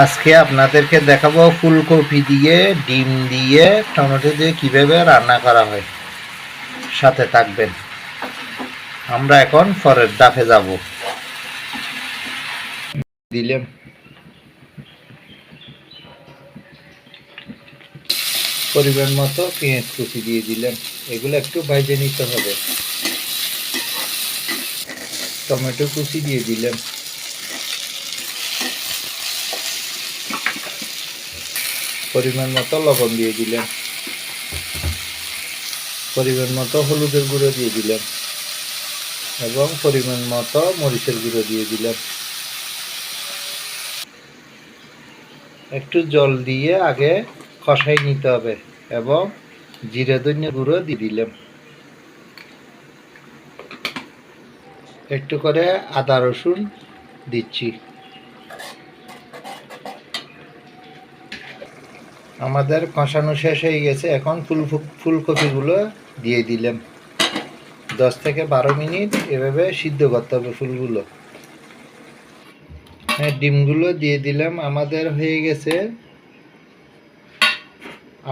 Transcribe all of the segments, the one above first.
আজকে আপনাদেরকে দেখাবো ফুলকপি দিয়ে, ডিম দিয়ে, টমেটো দিয়ে কীভাবে রান্না করা হয়। সাথে থাকবেন। আমরা এখন ফরের দাফে যাব। দিলাম পরিমাণ মতো পেঁয়াজ কুচি দিয়ে দিলাম এগুলো একটু ভাইজে নিতে হবে। টমেটো কুচি দিয়ে দিলাম পরিমাণ মতো লবণ দিয়ে দিলেন। পরিমাণ মতো হলুদের গুঁড়ো দিয়ে দিলেন এবং পরিমাণ মতো মরিচের গুঁড়ো দিয়ে দিলেন। একটু জল দিয়ে আগে কষাই নিতে হবে এবং জিরে ধনিয়া গুঁড়ো দিয়ে দিলাম একটু করে আদা রসুন দিচ্ছি। আমাদের কষানো শেষ হয়ে গেছে। এখন ফুল ফুলকপিগুলো দিয়ে দিলাম। দশ থেকে বারো মিনিট এভাবে সিদ্ধ করতে হবে ফুলগুলো। হ্যাঁ ডিমগুলো দিয়ে দিলাম। আমাদের হয়ে গেছে।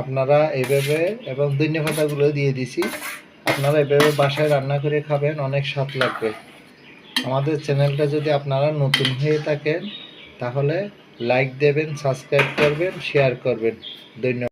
আপনারা এভাবে, এবং ধনিয়া পাতাগুলো দিয়ে দিছি। আপনারা এভাবে বাসায় রান্না করে খাবেন, অনেক স্বাদ লাগবে। আমাদের চ্যানেলটা যদি আপনারা নতুন হয়ে থাকেন, তাহলে লাইক দেবেন সাবস্ক্রাইব করবেন শেয়ার করবেন। ধন্যবাদ।